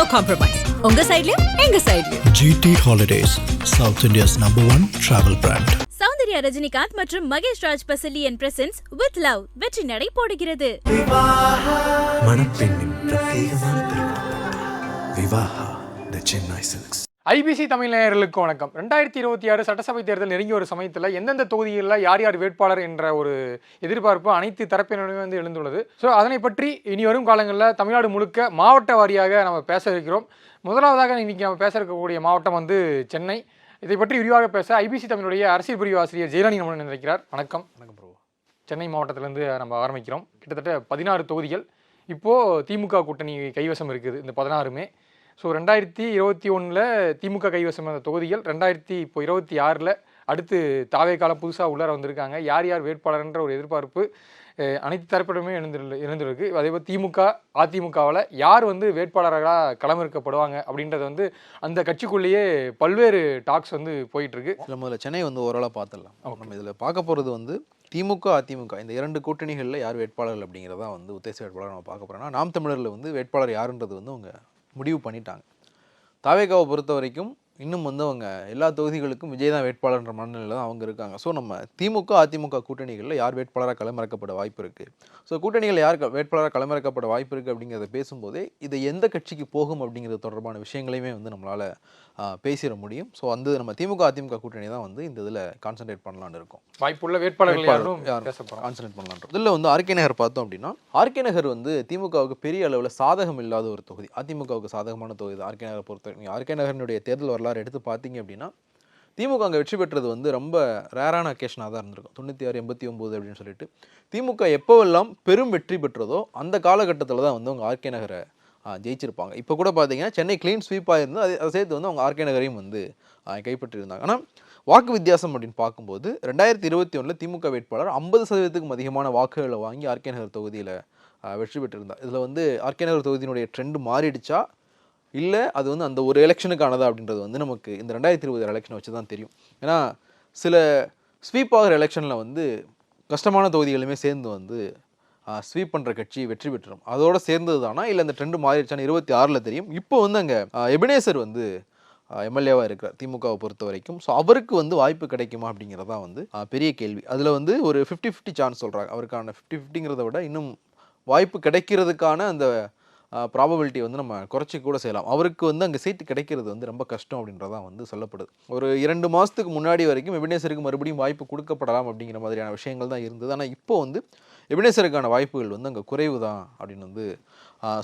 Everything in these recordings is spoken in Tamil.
நோ காம்ப்ரமைஸ் உங்க சைடுலயும் எங்க சைடுலயும் GT Holidays, South India's number one travel brand. Soundarya Rajinikanth மற்றும் Mahesh Raj Pasaliyan presents with love வெற்றி நடை போடுகிறது. மணப்பெண்ணின் பிரத்யேகமான திருமணம் Vivaha the Chennai silks IBC Tamil நேயர்களுக்கு வணக்கம். ரெண்டாயிரத்தி இருபத்தி ஆறு சட்டசபை தேர்தல் நெருங்கிய ஒரு சமயத்தில் எந்தெந்த தொகுதிகளில் யார் யார் வேட்பாளர் என்ற ஒரு எதிர்பார்ப்பு அனைத்து தரப்பினருமே வந்து எழுந்துள்ளது. ஸோ அதனை பற்றி இனி வரும் காலங்களில் தமிழ்நாடு முழுக்க மாவட்ட வாரியாக நம்ம பேச இருக்கிறோம். முதலாவதாக இன்னைக்கு நம்ம பேச இருக்கக்கூடிய மாவட்டம் வந்து சென்னை. இதை பற்றி விரிவாக பேச ஐபிசி தமிழுடைய அரசியல் பிரிவு ஆசிரியர் ஜெயலலிதா நம்முடன் நினைக்கிறார் வணக்கம். வணக்கம் ப்ரோ சென்னை மாவட்டத்திலேருந்து நம்ம ஆரம்பிக்கிறோம். கிட்டத்தட்ட பதினாறு தொகுதிகள். இப்போது திமுக கூட்டணி கைவசம் இருக்குது. இந்த பதினாறுமே ஸோ ரெண்டாயிரத்தி இருபத்தி ஒன்றில் திமுக கைவசம் அந்த தொகுதிகள் ரெண்டாயிரத்தி இப்போ இருபத்தி ஆறில் அடுத்து தாவே காலம் புதுசாக உள்ளார வந்திருக்காங்க. யார் யார் வேட்பாளர்ன்ற ஒரு எதிர்பார்ப்பு அனைத்து தரப்பிலுமே எழுந்துள்ள இருந்திருக்கு அதே போல் திமுக அதிமுகவில் யார் வந்து வேட்பாளர்களாக களமிறக்கப்படுவாங்க அப்படின்றது வந்து அந்த கட்சிக்குள்ளேயே பல்வேறு டாக்ஸ் வந்து போயிட்டுருக்கு. இதில் முதல்ல சென்னை வந்து ஓரளவு பார்த்துடலாம் நம்ம இதில் பார்க்க போகிறது வந்து திமுக அதிமுக இந்த இரண்டு கூட்டணிகளில் யார் வேட்பாளர்கள் அப்படிங்கிறதா வந்து உத்தேச வேட்பாளர் நம்ம பார்க்க போகிறோம்னா நாம் தமிழரில் வந்து வேட்பாளர் யாருன்றது வந்து அவங்க முடிவு பண்ணிட்டாங்க. தாவேகாவை பொறுத்த வரைக்கும் இன்னும் வந்து அவங்க எல்லா தொகுதிகளுக்கும் விஜய் தான் வேட்பாளர்ன்ற மனநிலையில் தான் அவங்க இருக்காங்க. ஸோ நம்ம திமுக அதிமுக கூட்டணிகளில் யார் வேட்பாளராக களமிறக்கப்பட வாய்ப்பு இருக்குது ஸோ கூட்டணிகள் யார் வேட்பாளராக களமிறக்கப்பட வாய்ப்பு இருக்குது அப்படிங்கிறத பேசும்போதே இது எந்த கட்சிக்கு போகும் அப்படிங்கிறது தொடர்பான விஷயங்களையுமே வந்து நம்மளால் பேசிட முடியும். ஸோ வந்து நம்ம திமுக அதிமுக கூட்டணி தான் வந்து இந்த இதில் கான்சென்ட்ரேட் பண்ணலான்னு இருக்கோம். வாய்ப்புள்ள வேட்பாளர்கள் யாரும் கான்சன்ட்ரேட் பண்ணலாம் இதில் வந்து ஆர்கே நகர் பார்த்தோம் அப்படின்னா ஆர்கே நகர் வந்து திமுகவுக்கு பெரிய அளவில் சாதகம் இல்லாத ஒரு தொகுதி. அதிமுகவுக்கு சாதகமான தொகுதி ஆர்கே நகரை பொறுத்த ஆர்கே நகரினுடைய தேர்தல் வரலாறு எடுத்து பார்த்தீங்க அப்படின்னா திமுக அங்கே வெற்றி பெற்றது வந்து ரொம்ப ரேரான அக்கேஷனாக தான் இருந்திருக்கும். தொண்ணூற்றி ஆறு எண்பத்தி ஒம்பது அப்படின்னு சொல்லிட்டு. திமுக எப்போவெல்லாம் பெரும் வெற்றி பெற்றதோ அந்த காலகட்டத்தில் தான் வந்து அவங்க ஆர்கே நகரை ஜெயிச்சிருப்பாங்க. இப்போ கூட பார்த்தீங்கன்னா சென்னை க்ளீன் ஸ்வீப்பாக இருந்து அதை அதை சேர்த்து வந்து அவங்க ஆர்கே நகரையும் வந்து கைப்பற்றியிருந்தாங்க. ஆனால் வாக்கு வித்தியாசம் அப்படின்னு பார்க்கும்போது ரெண்டாயிரத்தி இருபத்தி ஒன்றில் திமுக வேட்பாளர் ஐம்பது சதவீதத்துக்கும் அதிகமான வாக்குகளை வாங்கி ஆர்கே நகர் தொகுதியில் வெற்றி பெற்றிருந்தார். இதில் வந்து ஆர்கே நகர் தொகுதியினுடைய ட்ரெண்ட் மாறிடுச்சா? இல்லை அது வந்து அந்த ஒரு எலெக்ஷனுக்கானதா அப்படின்றது வந்து நமக்கு இந்த ரெண்டாயிரத்தி இருபது எலெக்ஷனை வச்சு தான் தெரியும். ஏன்னா சில ஸ்வீப் ஆகிற எலெக்ஷனில் வந்து கஷ்டமான தொகுதிகளுமே சேர்ந்து வந்து ஸ்வீப் பண்ணுற கட்சி வெற்றி பெற்றுரும் அதோட சேர்ந்தது தானா? இல்லை அந்த ட்ரெண்டு மாறிடுச்சான்னு இருபத்தி ஆறில் தெரியும். இப்போ வந்து அங்கே எபினேசர் வந்து எம்எல்ஏவாக இருக்கிறார் திமுகவை பொறுத்த வரைக்கும். ஸோ அவருக்கு வந்து வாய்ப்பு கிடைக்குமா அப்படிங்கிறதா வந்து பெரிய கேள்வி. அதில் வந்து ஒரு ஃபிஃப்டி ஃபிஃப்டி சான்ஸ் சொல்கிறாங்க அவருக்கான ஃபிஃப்டி ஃபிஃப்டிங்கிறத விட இன்னும் வாய்ப்பு கிடைக்கிறதுக்கான அந்த ப்ராபபிலிட்டி வந்து நம்ம குறைச்சி கூட செய்யலாம். அவருக்கு வந்து அங்கே சீட்டு கிடைக்கிறது வந்து ரொம்ப கஷ்டம் அப்படின்றதான் வந்து சொல்லப்படுது. ஒரு இரண்டு மாதத்துக்கு முன்னாடி வரைக்கும் எபினேசருக்கு மறுபடியும் வாய்ப்பு கொடுக்கப்படலாம் அப்படிங்கிற மாதிரியான விஷயங்கள் தான் இருந்தது. ஆனால் இப்போ வந்து எபினேசருக்கான வாய்ப்புகள் வந்து அங்கே குறைவு தான் அப்படின்னு வந்து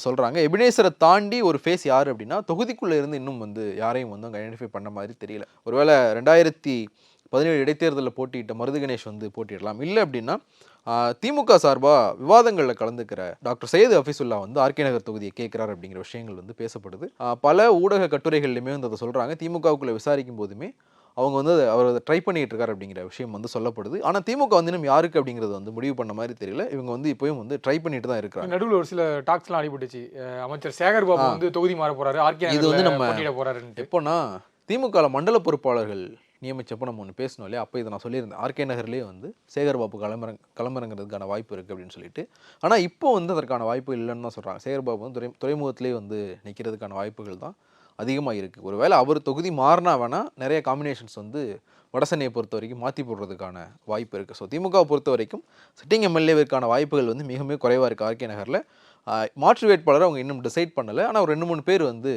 சொல்கிறாங்க எபினேசரை தாண்டி ஒரு ஃபேஸ் யார் அப்படின்னா தொகுதிக்குள்ளே இருந்து இன்னும் வந்து யாரையும் வந்து அங்கே ஐடென்டிஃபை பண்ண மாதிரி தெரியல. ஒருவேளை ரெண்டாயிரத்தி பதினேழு இடைத்தேர்தலில் போட்டியிட்ட மருது கணேஷ் வந்து போட்டியிடலாம். இல்லை அப்படின்னா திமுக சார்பாக விவாதங்களில் கலந்துக்கிற டாக்டர் சையது ஹஃபீசுல்லா வந்து ஆர்கே நகர் தொகுதியை கேட்குறாரு அப்படிங்கிற விஷயங்கள் வந்து பேசப்படுது. பல ஊடக கட்டுரைகள்லையுமே வந்து அதை சொல்கிறாங்க திமுகவுக்குள்ளே விசாரிக்கும் போதுமே அவங்க வந்து அதை- அவர் அதை ட்ரை பண்ணிட்டு இருக்காரு அப்படிங்கிற விஷயம் வந்து சொல்லப்படுது. ஆனால் திமுக வந்து இன்னும் யாருக்கு அப்படிங்கிறது வந்து முடிவு பண்ண மாதிரி தெரியல. இவங்க வந்து இப்போயும் வந்து ட்ரை பண்ணிட்டு தான் இருக்கிறாங்க. நடுவில் ஒரு சில டாக்ஸ்லாம் அடிபட்டுச்சு. அமைச்சர் சேகர் பாபு வந்து தொகுதி மாற போறாரு. ஆர்கே இது வந்து நம்ம- போட்டியிட போறாருன்ட்டு. எப்போனா திமுகவில் மண்டல பொறுப்பாளர்கள் நியமிச்சப்போ நம்ம ஒன்று பேசணும் இல்லையா? அப்போ இதை நான் சொல்லியிருந்தேன். ஆர்கே நகர்லேயே வந்து சேகர்பாபு கிளம்புறங் கிளம்புறங்கிறதுக்கான வாய்ப்பு இருக்குது அப்படின்னு சொல்லிட்டு. ஆனால் இப்போ வந்து அதற்கான வாய்ப்பு இல்லைன்னு தான் சொல்கிறாங்க சேகர்பாபு வந்து துறை துறைமுகத்திலே வந்து நிற்கிறதுக்கான வாய்ப்புகள் தான் அதிகமாக இருக்குது ஒருவேளை அவர் தொகுதி மாறினா வேணால் நிறைய காம்பினேஷன்ஸ் வந்து வடசென்னையை பொறுத்த வரைக்கும் மாற்றி போடுறதுக்கான வாய்ப்பு இருக்குது ஸோ திமுகவை பொறுத்த வரைக்கும் சிட்டிங் எம்எல்ஏவிற்கான வாய்ப்புகள் வந்து மிக மிக குறைவாக இருக்குது ஆர்கே நகரில். மாற்று வேட்பாளரை அவங்க இன்னும் டிசைட் பண்ணலை. ஆனால் ஒரு ரெண்டு மூணு பேர் வந்து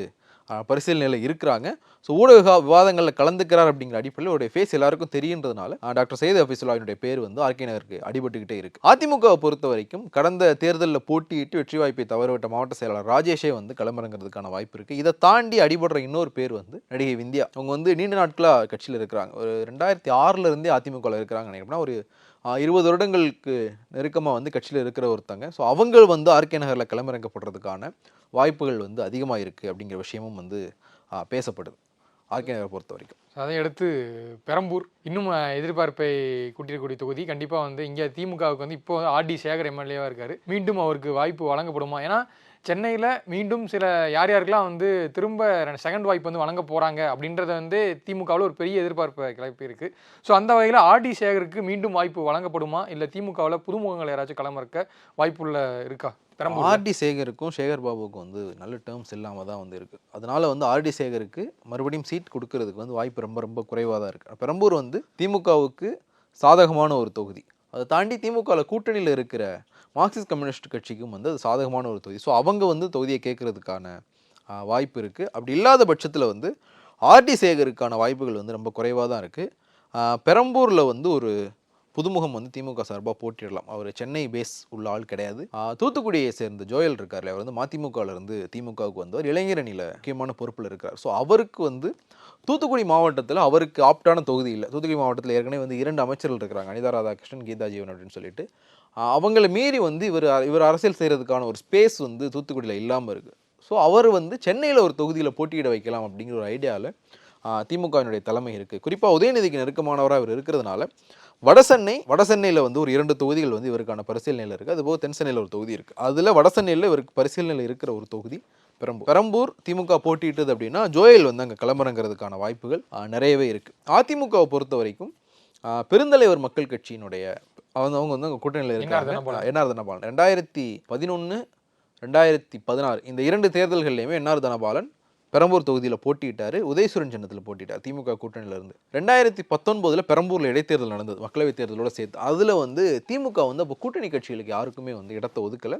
பரிசீலனையில் இருக்கிறாங்க. ஸோ ஊடக விவாதங்களில் கலந்துக்கிறார் அப்படிங்கிற அடிப்படையில் அவருடைய ஃபேஸ் எல்லாருக்கும் தெரியுன்றதுனால டாக்டர் சையத் ஹஃபீசுல்லாவினுடைய பேர் வந்து ஆர்கே நகருக்கு அடிபட்டுக்கிட்டே இருக்கு. அதிமுகவை பொறுத்த வரைக்கும் கடந்த தேர்தலில் போட்டியிட்டு வெற்றி வாய்ப்பை தவறவிட்ட மாவட்ட செயலாளர் ராஜேஷே வந்து களமிறங்கிறதுக்கான வாய்ப்பு இருக்கு. இதை தாண்டி அடிபடுற இன்னொரு பேர் வந்து நடிகை விந்தியா. அவங்க வந்து நீண்ட நாட்களாக கட்சியில் இருக்கிறாங்க. ஒரு ரெண்டாயிரத்தி ஆறுல இருந்தே அதிமுகவில் இருக்கிறாங்க நினைக்கிறோம்னா ஒரு இருபது வருடங்களுக்கு நெருக்கமாக வந்து கட்சியில் இருக்கிற ஒருத்தங்க. ஸோ அவங்க வந்து ஆர்கே நகரில் களமிறக்கப்படுறதுக்கான வாய்ப்புகள் வந்து அதிகமாக இருக்குது அப்படிங்கிற விஷயமும் வந்து பேசப்படுது. ஆர்கே நகரை பொறுத்த வரைக்கும். அதை அடுத்து பெரம்பூர். இன்னும் எதிர்பார்ப்பை கூட்டியிருக்கக்கூடிய தொகுதி. கண்டிப்பாக வந்து இங்கே திமுகவுக்கு வந்து இப்போ ஆர்டி சேகர் எம்எல்ஏவாக இருக்கார். மீண்டும் அவருக்கு வாய்ப்பு வழங்கப்படுமா? ஏன்னா சென்னையில் மீண்டும் சில யார் யாருக்கெல்லாம் வந்து திரும்ப செகண்ட் வாய்ப்பு வந்து வழங்க போகிறாங்க அப்படின்றத வந்து திமுகவில் ஒரு பெரிய எதிர்பார்ப்பு கிளப்பி இருக்குது ஸோ அந்த வகையில் ஆர்டி சேகருக்கு மீண்டும் வாய்ப்பு வழங்கப்படுமா? இல்லை திமுகவில் புதுமுகங்கள் யாராச்சும் களமிறக்க வாய்ப்புள்ள இருக்கா? ஆர்டி சேகருக்கும் சேகர் பாபுவுக்கும் வந்து நல்ல டேர்ம்ஸ் இல்லாமல் தான் வந்து இருக்குது அதனால வந்து ஆர்டி சேகருக்கு மறுபடியும் சீட் கொடுக்கறதுக்கு வந்து வாய்ப்பு ரொம்ப ரொம்ப குறைவாக தான் இருக்குது பெரம்பூர் வந்து திமுகவுக்கு சாதகமான ஒரு தொகுதி. அதை தாண்டி திமுகவில் கூட்டணியில் இருக்கிற மார்க்சிஸ்ட் கம்யூனிஸ்ட் கட்சிக்கும் வந்து அது சாதகமான ஒரு தொகுதி. ஸோ அவங்க வந்து தொகுதியை கேட்குறதுக்கான வாய்ப்பு இருக்குது அப்படி இல்லாத பட்சத்தில் வந்து ஆர்டி சேகருக்கான வாய்ப்புகள் வந்து ரொம்ப குறைவாக தான் இருக்குது பெரம்பூரில் வந்து ஒரு புதுமுகம் வந்து திமுக சார்பாக போட்டியிடலாம் அவர் சென்னை பேஸ் உள்ள ஆள் கிடையாது. தூத்துக்குடியை சேர்ந்த ஜோயல் இருக்கார்ல அவர் வந்து மதிமுகவில் இருந்து திமுகவுக்கு வந்தவர். இளைஞர் அணியில் முக்கியமான பொறுப்பில் இருக்கிறார். ஸோ அவருக்கு வந்து தூத்துக்குடி மாவட்டத்தில் அவருக்கு ஆப்டான தொகுதி இல்லை. தூத்துக்குடி மாவட்டத்தில் ஏற்கனவே வந்து இரண்டு அமைச்சர்கள் இருக்கிறாங்க அனிதா ராதாகிருஷ்ணன் கீதா ஜீவன் அப்படின்னு சொல்லிட்டு. அவங்கள மீறி வந்து இவர் இவர் அரசியல் செய்கிறதுக்கான ஒரு ஸ்பேஸ் வந்து தூத்துக்குடியில் இல்லாமல் இருக்குது ஸோ அவர் வந்து சென்னையில் ஒரு தொகுதியில் போட்டியிட வைக்கலாம் அப்படிங்கிற ஒரு ஐடியாவில் திமுகவினுடைய தலைமை இருக்குது குறிப்பாக உதயநிதிக்கு நெருக்கமானவராக இவர் இருக்கிறதுனால வடசென்னை வடசென்னையில் வந்து ஒரு இரண்டு தொகுதிகள் வந்து இவருக்கான பரிசீலனையில் இருக்குது அதுபோக தென் சென்னையில் ஒரு தொகுதி இருக்குது அதில் வடசென்னையில் இவருக்கு பரிசீலனையில் இருக்கிற ஒரு தொகுதி பெரம்பூர். பெரம்பூர் திமுக போட்டியிட்டது அப்படின்னா ஜோயல் வந்து அங்கே கிளம்புறங்கிறதுக்கான வாய்ப்புகள் நிறையவே இருக்குது அதிமுகவை பொறுத்த வரைக்கும் பெருந்தலைவர் மக்கள் கட்சியினுடைய அவங்க அவங்க வந்து அங்கே கூட்டணியில் இருக்காங்க. என்ஆர் தனபாலன் ரெண்டாயிரத்தி பதினொன்று ரெண்டாயிரத்தி பதினாறு இந்த இரண்டு தேர்தல்கள்லையுமே என்ஆர் தனபாலன் பெரம்பூர் தொகுதியில் போட்டியிட்டார் உதயசூரன் சின்னத்தில் போட்டிட்டார் திமுக கூட்டணியில இருந்து. ரெண்டாயிரத்தி பத்தொன்பதுல பெரம்பூரில் இடைத்தேர்தல் நடந்தது மக்களவைத் தேர்தலோட சேர்த்து. அதில் வந்து திமுக வந்து அப்போ கூட்டணி கட்சிகளுக்கு யாருக்குமே வந்து இடத்தை ஒதுக்கலை.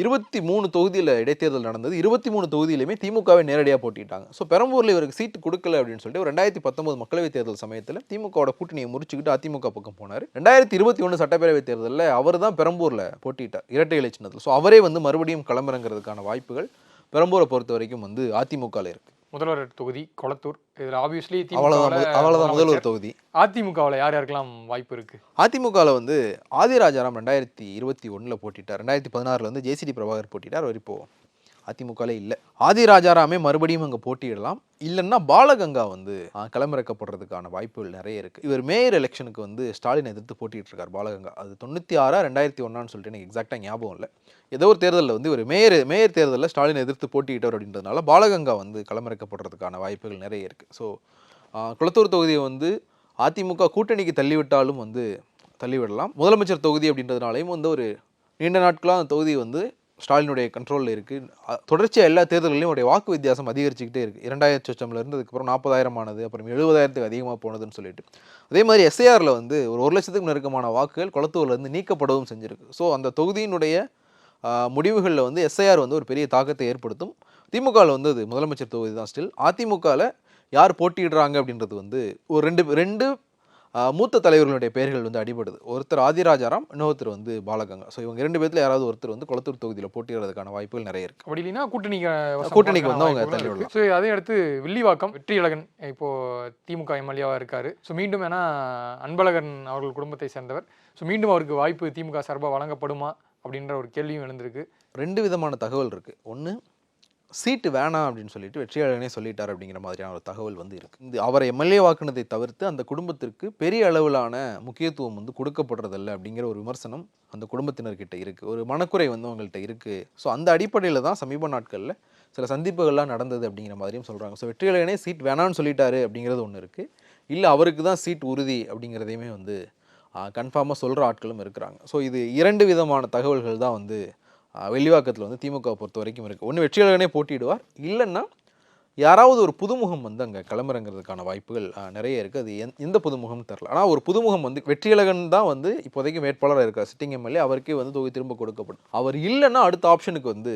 இருபத்தி மூணு தொகுதியில் இடைத்தேர்தல் நடந்தது. இருபத்தி மூணு தொகுதியிலுமே திமுகவை நேரடியாக போட்டிட்டாங்க. ஸோ பெரம்பூரில் இவருக்கு சீட்டு கொடுக்கல அப்படின்னு சொல்லிட்டு ரெண்டாயிரத்தி பத்தொன்பது மக்களவைத் தேர்தல் சமயத்தில் திமுகவோட கூட்டணியை முறிச்சுக்கிட்டு அதிமுக பக்கம் போனார். ரெண்டாயிரத்தி இருபத்தி ஒன்று சட்டப்பேரவைத் தேர்தலில் அவர் தான் பெரம்பூரில் போட்டிட்டார் இரட்டை இலை சின்னத்தில். ஸோ அவரே வந்து மறுபடியும் களமிறங்கிறதுக்கான வாய்ப்புகள் பெரம்பூரை பொறுத்த வரைக்கும் வந்து அதிமுகவில் இருக்குது முதல்வர் தொகுதி கொளத்தூர். இதுல ஆப்வியஸ்லி அவ்வளோதான் அவ்வளோதான் முதல்வர் தொகுதி. அதிமுகவில் யார் யாருக்கெல்லாம் வாய்ப்பு இருக்கு? அதிமுகவில் வந்து ஆதிராஜாராம் ரெண்டாயிரத்தி இருபத்தி ஒன்றில் போட்டிட்டார். ரெண்டாயிரத்தி பதினாறில் வந்து ஜேசிடி பிரபாகர் போட்டிட்டார். அவர் இப்போ அதிமுகவில் இல்லை. ஆதிராஜாராமே மறுபடியும் அங்கே போட்டியிடலாம். இல்லைன்னா பாலகங்கா வந்து களமிறக்கப்படுறதுக்கான வாய்ப்புகள் நிறைய இருக்குது இவர் மேயர் எலெக்ஷனுக்கு வந்து ஸ்டாலின் எதிர்த்து போட்டிட்டு இருக்கார் பாலகங்கா. அது தொண்ணூற்றி ஆறா ரெண்டாயிரத்தி ஒன்றான்னு சொல்லிட்டு எனக்கு எக்ஸாக்டாக ஞாபகம் இல்லை. ஏதோ ஒரு தேர்தலில் வந்து இவர் மேயர் மேயர் தேர்தலில் ஸ்டாலின் எதிர்த்து போட்டியிட்டவர் அப்படின்றதுனால பாலகங்கா வந்து களமிறக்கப்படுறதுக்கான வாய்ப்புகள் நிறைய இருக்குது ஸோ குளத்தூர் தொகுதியை வந்து அதிமுக கூட்டணிக்கு தள்ளிவிட்டாலும் வந்து தள்ளிவிடலாம். முதலமைச்சர் தொகுதி அப்படின்றதுனாலையும் வந்து ஒரு நீண்ட நாட்களாக அந்த தொகுதி வந்து ஸ்டாலினுடைய கண்ட்ரோலில் இருக்குது தொடர்ச்சியாக எல்லா தேர்தல்களையும் அவருடைய வாக்கு வித்தியாசம் அதிகரிச்சுக்கிட்டே இருக்குது இரண்டாயிரத்தி சொச்சம்ல இருந்து அதுக்கப்புறம் நாற்பதாயிரம் ஆனது அப்புறம் எழுபதாயிரத்துக்கு அதிகமாக போனதுன்னு சொல்லிட்டு. அதே மாதிரி எஸ்ஐஆரில் வந்து ஒரு ஒரு லட்சத்துக்கு நெருக்கமான வாக்குகள் குளத்தூர்லேருந்து நீக்கப்படவும் செஞ்சிருக்கு. ஸோ அந்த தொகுதியினுடைய முடிவுகளில் வந்து எஸ்ஐஆர் வந்து ஒரு பெரிய தாக்கத்தை ஏற்படுத்தும். திமுகவில் வந்து அது முதலமைச்சர் தொகுதி தான் ஸ்டில் அதிமுகவில் யார் போட்டியிடுறாங்க அப்படின்றது வந்து ஒரு ரெண்டு ரெண்டு மூத்த தலைவர்களுடைய பெயர்கள் வந்து அடிபடுது. ஒருத்தர் ஆதிராஜாராம் இன்னொருத்தர் வந்து பாலகங்கா. ஸோ இவங்க ரெண்டு பேர்த்துல யாராவது ஒருத்தர் வந்து குளத்தூர் தொகுதியில் போட்டியிடுறதுக்கான வாய்ப்புகள் நிறைய இருக்கு. அப்படி இல்லைன்னா கூட்டணிக்கு வசம் கூட்டணிக்கு வந்து அவங்க தள்ளி. விடலாம். ஸோ அதே அடுத்து வில்லிவாக்கம் வெற்றியழகன் இப்போ திமுக எம்எல்ஏவாக இருக்காரு. ஸோ மீண்டும் ஏன்னா அன்பழகன் அவர்கள் குடும்பத்தை சேர்ந்தவர். ஸோ மீண்டும் அவருக்கு வாய்ப்பு திமுக சார்பாக வழங்கப்படுமா அப்படின்ற ஒரு கேள்வியும் எழுந்திருக்கு. ரெண்டு விதமான தகவல் இருக்கு. ஒன்று சீட்டு வேணாம் அப்படின்னு சொல்லிட்டு வெற்றியாளனே சொல்லிட்டார் அப்படிங்கிற மாதிரியான ஒரு தகவல் வந்து இருக்கு. இந்த அவரை எம்எல்ஏ வாக்குனதை தவிர்த்து அந்த குடும்பத்திற்கு பெரிய அளவிலான முக்கியத்துவம் வந்து கொடுக்கப்படுறதில்ல அப்படிங்கிற ஒரு விமர்சனம் அந்த குடும்பத்தினர்கிட்ட இருக்குது ஒரு மனக்குறை வந்து அவங்கள்ட்ட இருக்குது ஸோ அந்த அடிப்படையில் தான் சமீப நாட்களில் சில சந்திப்புகள்லாம் நடந்தது அப்படிங்கிற மாதிரியும் சொல்கிறாங்க ஸோ வெற்றியாளனே சீட் வேணாம்னு சொல்லிட்டாரு அப்படிங்கிறது ஒன்று இருக்குது இல்லை அவருக்கு தான் சீட் உறுதி அப்படிங்கிறதையுமே வந்து கன்ஃபார்மாக சொல்கிற ஆட்களும் இருக்கிறாங்க. ஸோ இது இரண்டு விதமான தகவல்கள் தான் வந்து வெள்ளிவாக்கத்தில் வந்து திமுக பொறுத்த வரைக்கும் இருக்குது ஒன்று வெற்றியாளர்களே போட்டியிடுவார். இல்லைன்னா யாராவது ஒரு புதுமுகம் வந்து அங்கே கிளம்புறங்கிறதுக்கான வாய்ப்புகள் நிறைய இருக்குது அது எந் எந்த புதுமுகம்னு தெரில ஆனால் ஒரு புதுமுகம் வந்து வெற்றியழகன் தான் வந்து இப்போதைக்கு வேட்பாளராக இருக்கார். சிட்டிங் எம்எல்ஏ அவருக்கே வந்து தொகுதி திரும்ப கொடுக்கப்படும். அவர் இல்லைன்னா அடுத்த ஆப்ஷனுக்கு வந்து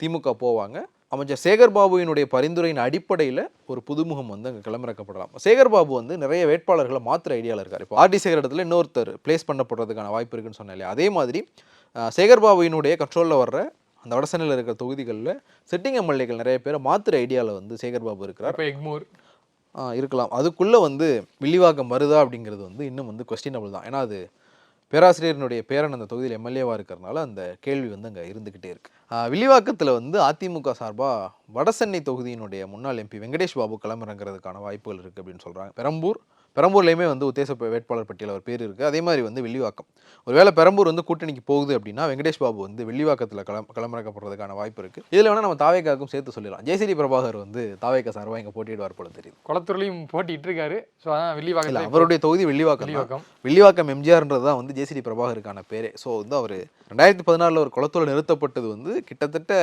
திமுக போவாங்க. அமைச்சர் சேகர் பாபுவினுடைய பரிந்துரையின் அடிப்படையில் ஒரு புதுமுகம் வந்து அங்கே கிளம்பிறக்கப்படலாம். சேகர் பாபு வந்து நிறைய வேட்பாளர்களை மாத்திர ஐடியாவில் இருக்கார். இப்போ ஆர்டி சேகர் இடத்துல இன்னொருத்தர் ப்ளேஸ் பண்ணப்படுறதுக்கான வாய்ப்பு இருக்குன்னு சொன்னேன் அதே மாதிரி சேகர் பாபுவினுடைய கண்ட்ரோலில் வர்ற அந்த வடசென்னையில் இருக்கிற தொகுதிகளில் செட்டிங் எம்எல்ஏக்கள் நிறைய பேர் மாத்திர ஐடியாவில் வந்து சேகர் பாபு இருக்கிறார். இப்போ எக்மூர் இருக்கலாம். அதுக்குள்ளே வந்து வில்லிவாக்கம் வருதா அப்படிங்கிறது வந்து இன்னும் வந்து கொஸ்டினபிள் தான். ஏன்னா அது பேராசிரியரினுடைய பேரன் அந்த தொகுதியில் எம்எல்ஏவாக இருக்கிறனால அந்த கேள்வி வந்து அங்கே இருந்துக்கிட்டே இருக்கு. வில்லிவாக்கத்தில் வந்து அதிமுக சார்பாக வடசென்னை தொகுதியினுடைய முன்னாள் எம்பி வெங்கடேஷ் பாபு களமிறங்கிறதுக்கான வாய்ப்புகள் இருக்குது அப்படின்னு சொல்கிறாங்க பெரம்பூர் பெரம்பூர்லேயுமே வந்து உத்தேச வேட்பாளர் பட்டியல் அவர் பேர் இருக்குது அதே மாதிரி வந்து வெள்ளிவாக்கம் ஒருவேளை பெரம்பூர் வந்து கூட்டணிக்கு போகுது அப்படின்னா வெங்கடேஷ் பாபு வந்து வெள்ளிவாக்கத்தில் களம் களமிறக்கப்படுறதுக்கான வாய்ப்பு இருக்குது இதில் வேணால் நம்ம தாவேக்காவுக்கும் சேர்த்து சொல்லலாம் ஜெயசிடி பிரபாகர் வந்து தாவேக்கா சார்பாக இங்கே போட்டியிடுவார் போல தெரியுது. குளத்தூர்லையும் போட்டிட்டு இருக்காரு ஸோ அதான் இல்லை வில்லிவாக்கத்தில் அவருடைய தொகுதி வெள்ளிவாக்கம் வில்லிவாக்கம். எம்ஜிஆர்ன்றது தான் வந்து ஜேசிடி பிரபாகருக்கான பேரே. ஸோ வந்து அவர் ரெண்டாயிரத்தி பதினாலில் ஒரு குளத்தூர் நிறுத்தப்பட்டது வந்து கிட்டத்தட்ட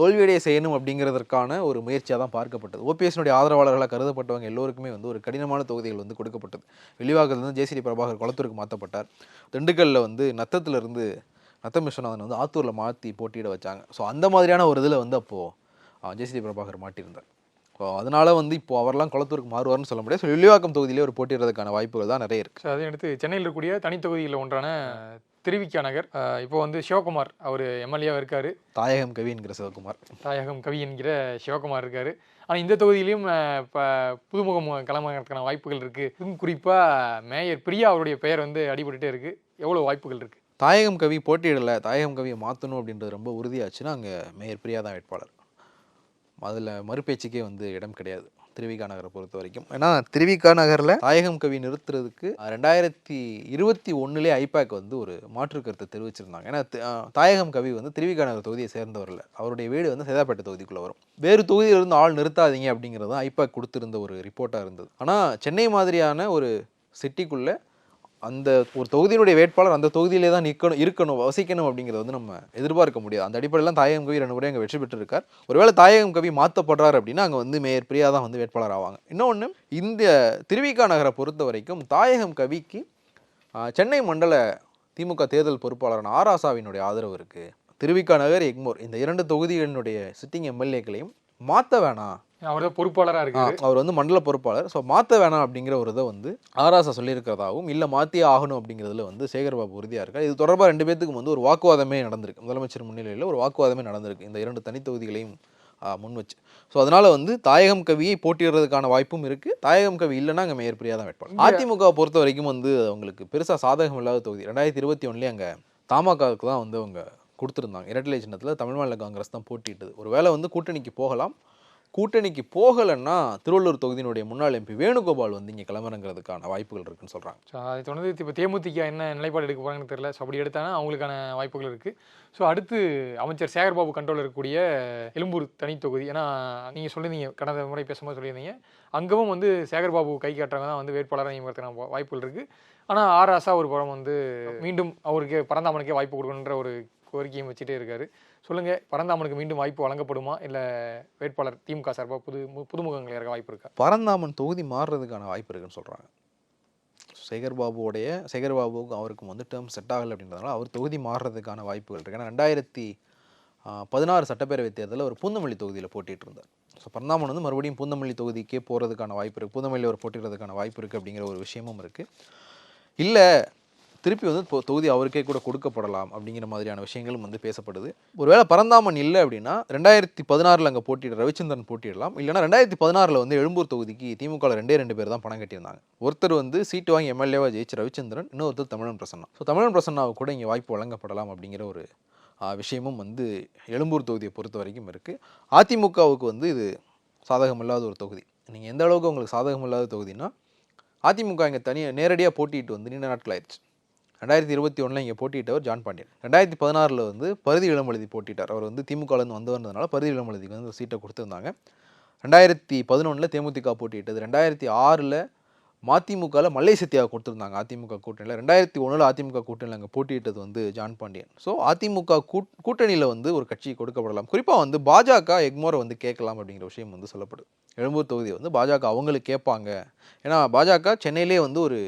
தோல்வியடைய செய்யணும் அப்படிங்கிறதற்கான ஒரு முயற்சியாக தான் பார்க்கப்பட்டது. ஓபிஎஸ்னுடைய ஆதரவாளர்களாக கருதப்பட்டவங்க எல்லோருக்குமே வந்து ஒரு கடினமான தொகுதிகள் வந்து கொடுக்கப்பட்டது. வில்லிவாக்கத்துலேருந்து ஜேசிடி பிரபாகர் குளத்தூருக்கு மாற்றப்பட்டார் திண்டுக்கல்லில் வந்து நத்தத்திலிருந்து நத்தம் விஸ்வநாதன் வந்து ஆத்தூரில் மாற்றி போட்டியிட வச்சாங்க. ஸோ அந்த மாதிரியான ஒரு இதில் வந்து அப்போது ஜேசிடி பிரபாகர் மாட்டியிருந்தார். ஸோ அதனால் வந்து இப்போ அவரெல்லாம் குளத்தூருக்கு மாறுவார்னு சொல்ல முடியாது. ஸோ வில்லிவாக்கம் தொகுதியிலே ஒரு போட்டிடுறதுக்கான வாய்ப்புகள் தான் நிறைய இருக்குது ஸோ அதை அடுத்து சென்னையில் இருக்கக்கூடிய தனித்தொகுதியில் ஒன்றான திருவிக்கா நகர். இப்போ வந்து சிவகுமார் அவர் எம்எல்ஏவாக இருக்கார். தாயகம் கவி என்கிற சிவகுமார். தாயகம் கவி என்கிற சிவகுமார் இருக்கார். ஆனால் இந்த தொகுதியிலையும் இப்போ புதுமுகம் கிளம்புறதுக்கான வாய்ப்புகள் இருக்குது குறிப்பாக மேயர் பிரியா அவருடைய பெயர் வந்து அடிபட்டுட்டே இருக்குது எவ்வளோ வாய்ப்புகள் இருக்குது தாயகம் கவி போட்டியிடலை தாயகம் கவியை மாற்றணும் அப்படின்றது ரொம்ப உறுதியாச்சுன்னா அங்கே மேயர் பிரியா தான் வேட்பாளர். அதில் மறுபேச்சுக்கே வந்து இடம் கிடையாது. திருவிகா நகரை பொறுத்த வரைக்கும். ஏன்னா திருவிகா நகரில் தாயகம் கவி நிறுத்துறதுக்கு ரெண்டாயிரத்தி இருபத்தி ஒன்றுலேயே ஐபேக் வந்து ஒரு மாற்று கருத்தை தெரிவிச்சிருந்தாங்க. ஏன்னா தாயகம் கவி வந்து திருவிகா நகர் தொகுதியை சேர்ந்தவர் இல்லை அவருடைய வீடு வந்து சேதாப்பேட்டை தொகுதிக்குள்ளே வரும். வேறு தொகுதியிலிருந்து ஆள் நிறுத்தாதீங்க அப்படிங்கிறது தான் ஐபேக் கொடுத்திருந்த ஒரு ரிப்போர்ட்டாக இருந்தது. ஆனால் சென்னை மாதிரியான ஒரு சிட்டிக்குள்ளே அந்த ஒரு தொகுதியினுடைய வேட்பாளர் அந்த தொகுதியிலே தான் நிற்கணும் இருக்கணும் வசிக்கணும் அப்படிங்கிறத வந்து நம்ம எதிர்பார்க்க முடியாது. அந்த அடிப்படையில் தாயகம் கவி ரெண்டு முறை அங்கே வெற்றி பெற்றிருக்கார். ஒருவேளை தாயகம் கவி மாற்றப்படுறார் அப்படின்னா அங்கே வந்து மேயர் பிரியா தான் வந்து வேட்பாளர் ஆவாங்க. இன்னொன்று இந்த திருவிகா நகரை பொறுத்த வரைக்கும் தாயகம் கவிக்கு சென்னை மண்டல திமுக தேர்தல் பொறுப்பாளரான ஆராசாவினுடைய ஆதரவு இருக்குது திருவிக்கா நகர் எக்மோர் இந்த இரண்டு தொகுதிகளினுடைய சிட்டிங் எம்எல்ஏக்களையும் மாற்ற வேணாம். அவர் தான் பொறுப்பாளராக ஆ, இருக்காரு. அவர் வந்து மண்டல பொறுப்பாளர். ஸோ மாற்ற வேணாம் அப்படிங்கிற ஒரு இதை வந்து ஆராசா சொல்லியிருக்கிறதாகவும் இல்லை மாற்றியே ஆகணும் அப்படிங்கிறதுல வந்து சேகர்பாபு உறுதியாக இருக்கார். இது தொடர்பாக ரெண்டு பேத்துக்கும் வந்து ஒரு வாக்குவாதமே நடந்திருக்கு. முதலமைச்சர் முன்னிலையில் ஒரு வாக்குவாதமே நடந்திருக்கு. இந்த இரண்டு தனித்தொகுதிகளையும் முன் வச்சு. ஸோ அதனால வந்து தாயகம் கவியை போட்டியிடுறதுக்கான வாய்ப்பும் இருக்குது தாயகம் கவி இல்லைன்னா அங்கே மேயர் பிரியா தான் வேட்பாளர் அதிமுக பொறுத்த வரைக்கும் வந்து அவங்களுக்கு பெருசாக சாதகம் இல்லாத தொகுதி. ரெண்டாயிரத்தி இருபத்தி ஒன்றுலேயே அங்கே தமாகவுக்கு தான் வந்து அவங்க கொடுத்துருந்தாங்க. இரட்டலை சின்னத்தில் தமிழ் மாநில காங்கிரஸ் தான் போட்டியிட்டது. ஒருவேளை வந்து கூட்டணிக்கு போகலாம். கூட்டணிக்கு போகலைன்னா திருவள்ளூர் தொகுதியினுடைய முன்னாள் எம்பி வேணுகோபால் வந்து இங்கே கிளம்புறங்கிறதுக்கான வாய்ப்புகள் இருக்குன்னு சொல்கிறாங்க ஸோ அதை தொடர்ந்து இப்போ தேமுதிக என்ன நிலைப்பாடு எடுக்க போகிறாங்கன்னு தெரியல. ஸோ அப்படி எடுத்தாங்கன்னா அவங்களுக்கான வாய்ப்புகள் இருக்குது ஸோ அடுத்து அமைச்சர் சேகர்பாபு கண்ட்ரோல் இருக்கக்கூடிய எழும்பூர் தனி தொகுதி. ஏன்னா நீங்கள் சொல்லியிருந்தீங்க கடந்த முறை பேசும்போது சொல்லியிருந்தீங்க. அங்கவும் வந்து சேகர்பாபு கை காட்டுறவங்க தான் வந்து வேட்பாளராக நியமிக்கிறதுக்கான வாய்ப்புகள் இருக்குது ஆனால் ஆர் ஆசா ஒரு புறம் வந்து மீண்டும் அவருக்கு பரந்தாமனுக்கே வாய்ப்பு கொடுக்கணுன்ற ஒரு கோரிக்கையும் வச்சுட்டே இருக்காரு. சொல்லுங்கள் பரந்தாமனுக்கு மீண்டும் வாய்ப்பு வழங்கப்படுமா? இல்லை வேட்பாளர் திமுக சார்பாக புது மு- புதுமுகங்கள் இறக்க வாய்ப்பு இருக்கா? பரந்தாமன் தொகுதி மாறுறதுக்கான வாய்ப்பு இருக்குன்னு சொல்கிறாங்க சேகர்பாபுவோடைய சேகர்பாபுவுக்கும் அவருக்கும் வந்து டேர்ம் செட் ஆகலை அப்படின்றதுனால அவர் தொகுதி மாறுறதுக்கான வாய்ப்புகள் இருக்குது ஏன்னா ரெண்டாயிரத்தி பதினாறு சட்டப்பேரவை தேர்தலில் ஒரு பூந்தமல்லி தொகுதியில் போட்டிட்டு இருந்தார். ஸோ பரந்தாமன் வந்து மறுபடியும் பூந்தமல்லி தொகுதிக்கே போகிறதுக்கான வாய்ப்பு இருக்குது பூந்தமல்லி அவர் போட்டிடுறதுக்கான வாய்ப்பு இருக்குது அப்படிங்கிற ஒரு விஷயமும் இருக்குது இல்லை திருப்பி வந்து இப்போ தொகுதி அவருக்கே கூட கொடுக்கப்படலாம் அப்படிங்கிற மாதிரியான விஷயங்களும் வந்து பேசப்படுது. ஒருவேளை பரந்தாமன் இல்லை அப்படின்னா ரெண்டாயிரத்தி பதினாறில் அங்கே போட்டியிட ரவிச்சந்திரன் போட்டியிடலாம். இல்லைனா ரெண்டாயிரத்தி பதினாறில் வந்து எழும்பூர் தொகுதிக்கு திமுக ரெண்டே ரெண்டு பேர் தான் பணம் கட்டியிருந்தாங்க. ஒருத்தர் வந்து சீட்டு வாங்கி எம்எல்ஏவா ஜெயிச்ச ரவிச்சந்திரன் இன்னொருத்தர் தமிழன் பிரசன்னா. ஸோ தமிழன் பிரசன்னாவுக்கு கூட இங்கே வாய்ப்பு வழங்கப்படலாம் அப்படிங்கிற ஒரு விஷயமும் வந்து எழும்பூர் தொகுதியை பொறுத்த வரைக்கும் இருக்குது அதிமுகவுக்கு வந்து இது சாதகமில்லாத ஒரு தொகுதி. நீங்கள் எந்த அளவுக்கு உங்களுக்கு சாதகமில்லாத தொகுதினா அதிமுக இங்கே தனியாக நேரடியாக போட்டிட்டு வந்து நீண்ட நாட்கள் ஆயிடுச்சு ரெண்டாயிரத்தி இருபத்தி ஒன்றில் இங்கே போட்டியிட்டவர் ஜான் பாண்டியன். ரெண்டாயிரத்தி பதினாறில் வந்து பருதி இளமழுதி போட்டிட்டார். அவர் வந்து திமுகலேருந்து வந்தவர்ன்றதுனால பருதி இளமழுதிக்கு வந்து சீட்டை கொடுத்துருந்தாங்க. ரெண்டாயிரத்தி பதினொன்றில் தேமுதிக போட்டியிட்டது. ரெண்டாயிரத்தி ஆறில் மதிமுகவில் மல்லை சத்யா கொடுத்துருந்தாங்க அதிமுக கூட்டணியில். ரெண்டாயிரத்தி ஒன்றில் அதிமுக கூட்டணியில் அங்கே போட்டியிட்டது வந்து ஜான் பாண்டியன். ஸோ அதிமுக கூட் கூட்டணியில் வந்து ஒரு கட்சி கொடுக்கப்படலாம். குறிப்பாக வந்து பாஜக எக்மோரை வந்து கேட்கலாம் அப்படிங்கிற விஷயம் வந்து சொல்லப்படுது. எழும்பூர் தொகுதியை வந்து பாஜக அவங்களுக்கு கேட்பாங்க. ஏன்னா பாஜக சென்னையிலே வந்து ஒரு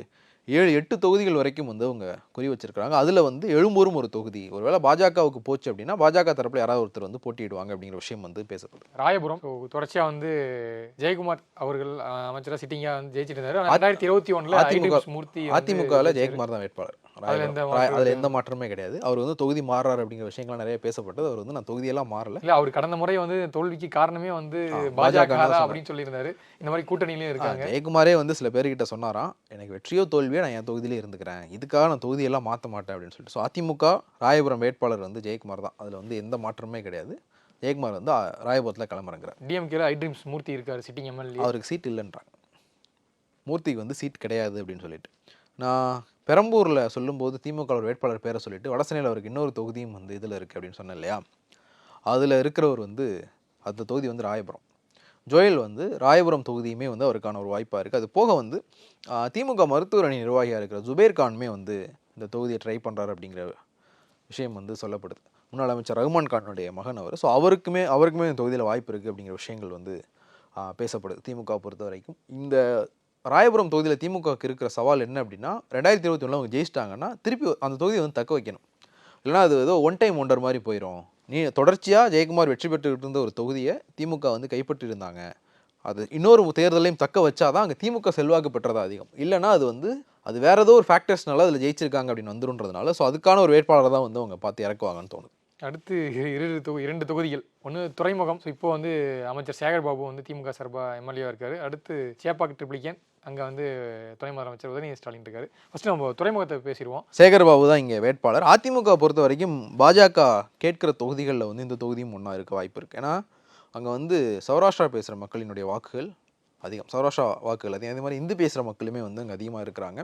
ஏழு எட்டு தொகுதிகள் வரைக்கும் வந்து அவங்க குறி வச்சிருக்காங்க அதில் வந்து எழும்பூரும் ஒரு தொகுதி. ஒருவேளை பாஜகவுக்கு போச்சு அப்படின்னா பாஜக தரப்பில் யாராவது ஒருத்தர் வந்து போட்டியிடுவாங்க அப்படிங்கிற விஷயம் வந்து பேசப்படுது. ராயபுரம் தொடர்ச்சியாக வந்து ஜெயக்குமார் அவர்கள் அஹ், அமைச்சரா சிட்டிங்காக வந்து ஜெயிச்சிட்டு இருந்தாரு. ரெண்டாயிரத்தி இருபத்தி ஒன்றில் அதிமுக மூர்த்தி அதிமுகவில் ஜெயக்குமார் தான் வேட்பாளர். அதுல எந்த மாற்றமே கிடையாது. அவர் வந்து தொகுதி மாறுறாரு அப்படிங்கிற விஷயங்கள்லாம் நிறைய பேசப்பட்டது. அவர் வந்து நான் தொகுதியெல்லாம் மாறல. இல்ல அவர் கடந்த முறை வந்து தோல்விக்கு காரணமே வந்து பாஜக அப்படின்னு சொல்லியிருந்தாரு. இந்த மாதிரி கூட்டணியிலயும் இருக்காங்க. ஜெயக்குமாரே வந்து சில பேர்கிட்ட சொன்னாராம் எனக்கு வெற்றியோ தோல்வியோ நான் என் தொகுதியிலே இருந்துக்கிறேன். இதுக்காக நான் தொகுதியெல்லாம் மாற்ற மாட்டேன் அப்படின்னு சொல்லிட்டு. ஸோ அதிமுக ராயபுரம் வேட்பாளர் வந்து ஜெயக்குமார் தான். அதில் வந்து எந்த மாற்றமே கிடையாது. ஜெயக்குமார் வந்து ராயபுரத்தில் கிளம்புறங்கிறார் டிஎம்கேல ஐ ட்ரீம்ஸ் மூர்த்தி இருக்காரு சிட்டிங் எம்எல்ஏ அவருக்கு சீட் இல்லைன்றாங்க. மூர்த்திக்கு வந்து சீட் கிடையாது அப்படின்னு சொல்லிட்டு. நான் பெரம்பூரில் சொல்லும்போது திமுக வேட்பாளர் பேரை சொல்லிட்டு வடசனையில் அவருக்கு இன்னொரு தொகுதியும் வந்து இதில் இருக்குது அப்படின்னு சொன்னேன் இல்லையா? அதில் இருக்கிறவர் வந்து அந்த தொகுதி வந்து ராயபுரம். ஜோயல் வந்து ராயபுரம் தொகுதியுமே வந்து அவருக்கான ஒரு வாய்ப்பாக இருக்குது அது போக வந்து திமுக மருத்துவர் அணி நிர்வாகியாக இருக்கிற ஜுபேர் கான்மே வந்து இந்த தொகுதியை ட்ரை பண்ணுறாரு அப்படிங்கிற விஷயம் வந்து சொல்லப்படுது. முன்னாள் அமைச்சர் ரகுமான் கானுடைய மகன் அவர். ஸோ அவருக்குமே அவருக்குமே இந்த தொகுதியில் வாய்ப்பு இருக்குது அப்படிங்கிற விஷயங்கள் வந்து பேசப்படுது. திமுக பொறுத்த வரைக்கும் இந்த ராயபுரம் தொகுதியில் திமுகவுக்கு இருக்கிற சவால் என்ன அப்படின்னா ரெண்டாயிரத்தி இருபத்தி ஒன்றில் அவங்க ஜெயிச்சிட்டாங்கன்னா திருப்பி அந்த தொகுதியை வந்து தக்க வைக்கணும். இல்லைன்னா அது ஏதோ ஒன் டைம் ஒண்டர் மாதிரி போயிடும் நீ தொடர்ச்சியாக ஜெயக்குமார் வெற்றி பெற்றுக்கிட்டு இருந்த ஒரு தொகுதியை திமுக வந்து கைப்பற்றி இருந்தாங்க. அது இன்னொரு தேர்தலையும் தக்க வச்சாதான் அங்கே திமுக செல்வாக்கு பெற்றதா அதிகம். இல்லைன்னா அது வந்து அது வேறு ஏதோ ஒரு ஃபேக்டர்ஸ்னால அதில் ஜெயிச்சிருக்காங்க அப்படின்னு வந்துருன்றதுனால ஸோ அதுக்கான ஒரு வேட்பாளரை தான் வந்து அவங்க பார்த்து இறக்குவாங்கன்னு தோணுது. அடுத்து இரு தொகு இரண்டு தொகுதிகள். ஒன்று துறைமுகம். ஸோ இப்போ வந்து அமைச்சர் சேகர் பாபு வந்து திமுக சார்பாக எம்எல்ஏவாக இருக்காரு. அடுத்து சேப்பாக்கு ட்ரிப்ளிகன் அங்கே வந்து துணை முதலமைச்சர் உதயநிதி ஸ்டாலின் இருக்காரு. ஃபர்ஸ்ட் நம்ம துறைமுகத்தை பேசிடுவோம். சேகர்பாபு தான் இங்கே வேட்பாளர். அதிமுக பொறுத்த வரைக்கும் பாஜக கேட்கிற தொகுதிகளில் வந்து இந்த தொகுதியும் ஒன்றா இருக்க வாய்ப்பு இருக்குது ஏன்னா அங்கே வந்து சௌராஷ்டிரா பேசுகிற மக்களினுடைய வாக்குகள் அதிகம். சௌராஷ்டிரா வாக்குகள் அதிகம். அதே மாதிரி இந்து பேசுகிற மக்களுமே வந்து அங்கே அதிகமாக இருக்கிறாங்க.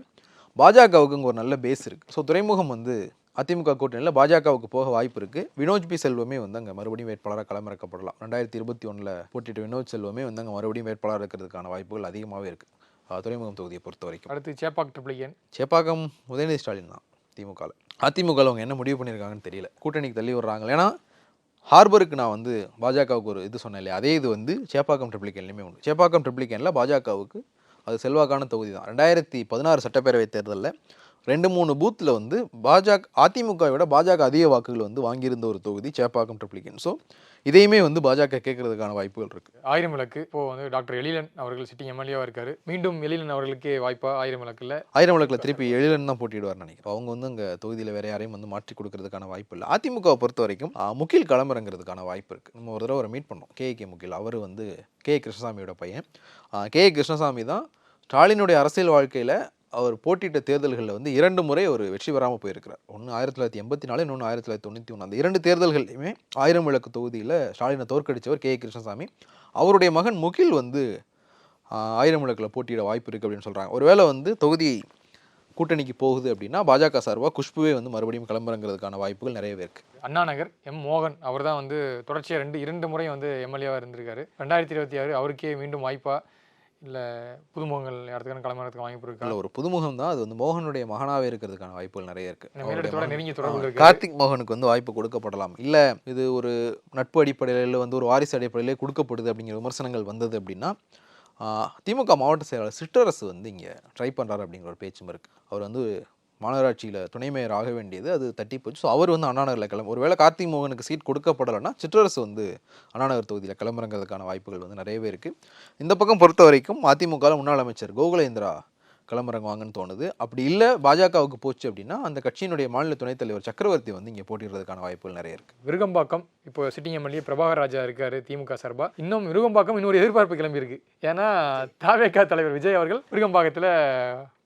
பாஜகவுக்கு இங்கே ஒரு நல்ல பேஸ் இருக்குது ஸோ துறைமுகம் வந்து அதிமுக கூட்டணியில் பாஜகவுக்கு போக வாய்ப்பு இருக்குது வினோஜ் பி செல்வமே வந்து அங்கே மறுபடியும் வேட்பாளராக களமிறக்கப்படலாம். ரெண்டாயிரத்தி இருபத்தி ஒன்றில் போட்டிட்டு வினோஜ் செல்வமே வந்து அங்கே மறுபடியும் வேட்பாளராக இருக்கிறதுக்கான வாய்ப்புகள் அதிகமாகவே இருக்குது துறைமுகம் தொகுதியை பொறுத்த வரைக்கும். அடுத்து சேப்பாக்கு ட்ரிப்ளிகேன் சேப்பாக்கம் உதயநிதி ஸ்டாலின் தான் திமுகவில் அதிமுகவில் அவங்க என்ன முடிவு பண்ணியிருக்காங்கன்னு தெரியல. கூட்டணிக்கு தள்ளி விடுறாங்க ஏன்னா ஹார்பருக்கு நான் வந்து பாஜகவுக்கு ஒரு இது சொன்னேன் இல்லையா? அதே இது வந்து சேப்பாக்கம் ட்ரிப்ளிகேன்லையுமே உண்டு. சேப்பாக்கம் ட்ரிப்ளிகேனில் பாஜகவுக்கு அது செல்வாக்கான தொகுதி தான். ரெண்டாயிரத்தி பதினாறு சட்டப்பேரவை தேர்தலில் ரெண்டு மூணு பூத்தில் வந்து பாஜக அதிமுகவை விட பாஜக அதிக வாக்குகள் வந்து வாங்கியிருந்த ஒரு தொகுதி சேப்பாக்கம் ட்ரிப்ளிகேன் ஸோ இதையுமே வந்து பாஜக கேட்கறதுக்கான வாய்ப்புகள் இருக்குது ஆயிரம் விளக்கு. இப்போ வந்து டாக்டர் எழிலன் அவர்கள் சிட்டிங் எம்எல்ஏவாக இருக்காரு. மீண்டும் எழிலன் அவர்களுக்கே வாய்ப்பா? ஆயிரம் விளக்குல ஆயிரம் விளக்கில் திருப்பி எழிலன் தான் போட்டியிடுவார்னு நினைக்கிறேன். அவங்க வந்து அங்கே தொகுதியில் வேற யாரையும் வந்து மாற்றி கொடுக்கறதுக்கான வாய்ப்பு இல்லை. அதிமுகவை பொறுத்த வரைக்கும் முகில் களமிறங்கிறதுக்கான வாய்ப்பு இருக்குது நம்ம ஒரு தடவை அவரை மீட் பண்ணோம். கே. கே. முகில். அவர் வந்து கே. கிருஷ்ணசாமியோட பையன். கே. கிருஷ்ணசாமி தான் ஸ்டாலினுடைய அரசியல் வாழ்க்கையில் அவர் போட்டியிட்ட தேர்தல்களில் வந்து இரண்டு முறை ஒரு வெற்றி பெறாமல் போயிருக்கிறார். ஒன்று ஆயிரத்தி தொள்ளாயிரத்தி எண்பத்தி நாலு இன்னொன்று ஆயிரத்தி தொள்ளாயிரத்தி தொண்ணூற்றி ஒன்று அந்த இரண்டு தேர்தல்களையுமே ஆயிரம் விளக்கு தொகுதியில் ஸ்டாலினை தோற்கடித்தவர் கே கிருஷ்ணசாமி. அவருடைய மகன் முகில் வந்து ஆயிரம் விளக்கில் போட்டியிட வாய்ப்பு இருக்குது அப்படின்னு சொல்கிறாங்க ஒருவேளை வந்து தொகுதி கூட்டணிக்கு போகுது அப்படின்னா பாஜக சார்பாக குஷ்புவே வந்து மறுபடியும் கிளம்புறங்கிறதுக்கான வாய்ப்புகள் நிறையவே இருக்குது அண்ணா நகர் எம் மோகன் அவர் தான் வந்து தொடர்ச்சியாக ரெண்டு இரண்டு முறை வந்து எம்எல்ஏவாக இருந்திருக்காரு. ரெண்டாயிரத்தி இருபத்தி ஆறு அவருக்கே மீண்டும் வாய்ப்பாக இல்லை புதுமுகங்கள் யாரத்துக்கான கிளம்புறதுக்கு வாய்ப்பு இருக்கா? இல்லை ஒரு புதுமுகம் தான் அது வந்து மோகனுடைய மகனாவே இருக்கிறதுக்கான வாய்ப்புகள் நிறைய இருக்கு. நெருங்கிய. கார்த்திக் மோகனுக்கு வந்து வாய்ப்பு கொடுக்கப்படலாம். இல்லை இது ஒரு நட்பு அடிப்படையில் வந்து ஒரு வாரிசு அடிப்படையிலே கொடுக்கப்படுது அப்படிங்கிற விமர்சனங்கள் வந்தது அப்படின்னா திமுக மாவட்ட செயலாளர் சிற்றரசு வந்து இங்கே ட்ரை பண்ணுறாரு அப்படிங்கிற ஒரு பேச்சும் இருக்கு. அவர் வந்து மாநகராட்சியில் துணை மேயர் ஆக வேண்டியது அது தட்டி போச்சு ஸோ அவர் வந்து அண்ணாநகரில் கிளம்ப ஒருவேளை கார்த்திக் மோகனுக்கு சீட் கொடுக்கப்படலைன்னா சிற்றரசு வந்து அண்ணாநகர் தொகுதியில் கிளம்புறங்கிறதுக்கான வாய்ப்புகள் வந்து நிறையவே இருக்குது இந்த பக்கம் பொறுத்த வரைக்கும் அதிமுக முன்னாள் அமைச்சர் கோகுலேந்திரா கிளம்புறங்குவாங்கன்னு தோணுது. அப்படி இல்லை பாஜகவுக்கு போச்சு அப்படின்னா அந்த கட்சியினுடைய மாநில துணைத் தலைவர் சக்கரவர்த்தி வந்து இங்கே போட்டிடுறதுக்கான வாய்ப்புகள் நிறைய இருக்கு. விருகம்பாக்கம் இப்போ சிட்டிங் எம்எல்ஏ பிரபாகர் ராஜா இருக்காரு திமுக சார்பா. இன்னும் விருகம்பாக்கம் இன்னொரு எதிர்பார்ப்பு கிளம்பி இருக்கு. ஏன்னா தாவேகா தலைவர் விஜய் அவர்கள் விருகம்பாக்கத்தில்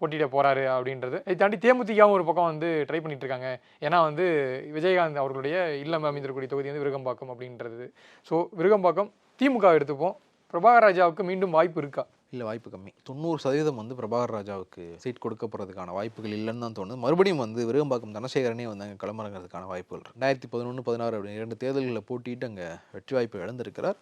போட்டியிட போறாரு அப்படின்றது. இதை தாண்டி தேமுதிகவும் ஒரு பக்கம் வந்து ட்ரை பண்ணிட்டு இருக்காங்க. ஏன்னா வந்து விஜயகாந்த் அவர்களுடைய இல்லம் அமைந்திருக்கூடிய தொகுதி வந்து விருகம்பாக்கம் அப்படின்றது. ஸோ விருகம்பாக்கம் திமுக எடுத்துப்போம். பிரபாகர் ராஜாவுக்கு மீண்டும் வாய்ப்பு இருக்கா? இல்லை வாய்ப்பு கம்மி. தொண்ணூறு சதவீதம் வந்து பிரபாகர் ராஜாவுக்கு சீட் கொடுக்க போகிறதுக்கான வாய்ப்புகள் இல்லைன்னு தான் தோணுது. மறுபடியும் வந்து விருகம்பாக்கம் தனசேகரனே வந்து அங்கே களமிறங்கிறதுக்கான வாய்ப்புகள் ரெண்டாயிரத்தி பதினொன்று பதினாறு அப்படி இரண்டு தேர்தல்களில் போட்டிட்டு அங்கே வெற்றி வாய்ப்பு இழந்திருக்கிறார்.